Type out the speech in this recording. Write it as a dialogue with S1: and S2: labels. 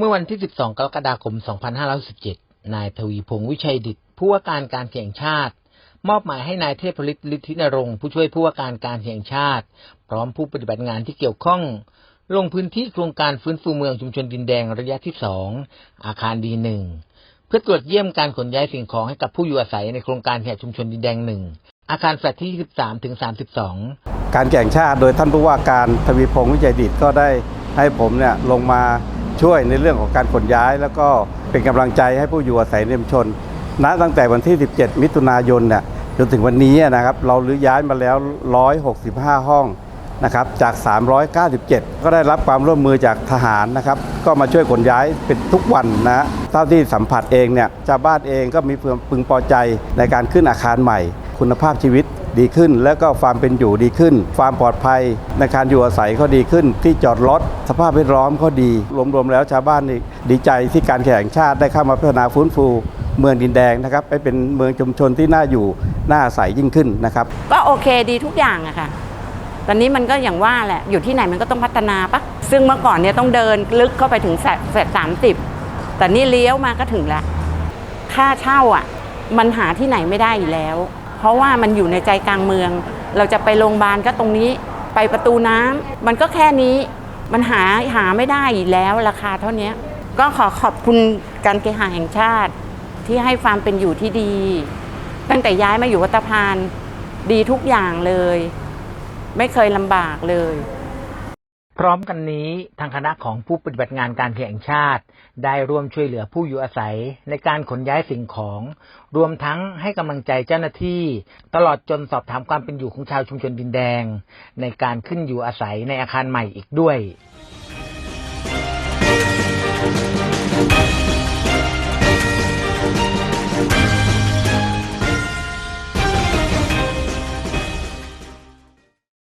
S1: เมื่อวันที่ 12 กรกฎาคม 2517 นายทวีพงษ์วิชัยดิตผู้ว่าการการแข่งชาติ มอบหมายให้นายเทพฤทธิ์ฤทธินรงค์ผู้ช่วยผู้ว่าการการแข่งชาติ พร้อมผู้ปฏิบัติงานที่เกี่ยวข้อง ลงพื้นที่โครงการฟื้นฟูเมืองชุมชนดินแดงระยะที่ 2 อาคารดีหนึ่งเพื่อตรวจเยี่ยมการขนย้ายสิ่งของให้กับผู้อยู่อาศัยในโครงการแห่ชุมชนดินแดงหนึ่งอาคารแฟลตที่ 13 ถึง 32
S2: การแข่งชาติโดยท่านผู้ว่าการทวีพงษ์วิจัยดิตก็ได้ให้ผมเนี่ยลงมา ช่วยในเรื่องของการขนย้าย แล้วก็เป็นกำลังใจให้ผู้อยู่อาศัยในชุมชนณตั้งแต่วันที่ 17 มิถุนายนเนี่ยจนถึงวันนี้นะครับเรารื้อย้ายมาแล้ว 165 ห้องนะครับจาก 397 ก็ได้รับความร่วมมือจากทหารนะครับ ก็มาช่วยขนย้ายเป็นทุกวันนะเท่าที่สัมผัสเองเนี่ยชาวบ้านเองก็มีความพึงพอใจในการขึ้นอาคารใหม่ คุณภาพชีวิต ดีขึ้น แล้วก็ความเป็นอยู่ดีขึ้น ความปลอดภัยในการอยู่อาศัยก็ดีขึ้น ที่จอดรถสภาพแวดล้อมก็ดี รวมๆแล้วชาวบ้านดีใจที่การแข่งชาติได้เข้ามาพัฒนาฟื้นฟูเมืองดินแดงนะครับให้เป็นเมืองชุมชนที่น่าอยู่น่าอาศัยยิ่งขึ้นนะครับ
S3: ก็โอเคดีทุกอย่างอะค่ะตอนนี้มันก็อย่างว่าแหละอยู่ที่ไหนมันก็ต้องพัฒนาปะซึ่งเมื่อก่อนเนี่ยต้องเดินลึกเข้าไปถึงแสดสามสิบแต่นี่เลี้ยวมาก็ถึงแล้วค่าเช่าอะ มันหาที่ไหนไม่ได้อยู่แล้ว เพราะว่ามันอยู่ในใจกลางเมือง เราจะไปโรงพยาบาลก็ตรงนี้ไปประตูน้ำมันก็แค่นี้มันหาหาไม่ได้อีกแล้วราคาเท่านี้ก็ขอขอบคุณการเคหะแห่งชาติ ที่ให้ความเป็นอยู่ที่ดี ตั้งแต่ย้ายมาอยู่วัตพานดีทุกอย่างเลย ไม่เคยลำบากเลย
S1: พร้อมกันนี้ทางคณะของผู้ปฏิบัติงานการแพีงชาติ ได้ร่วมช่วยเหลือผู้อยู่อาศัยในการขนย้ายสิ่งของ รวมทั้งให้กำลังใจเจ้าหน้าที่ ตลอดจนสอบถามความเป็นอยู่ของชาวชุมชนดินแดง ในการขึ้นอยู่อาศัยในอาคารใหม่อีกด้วย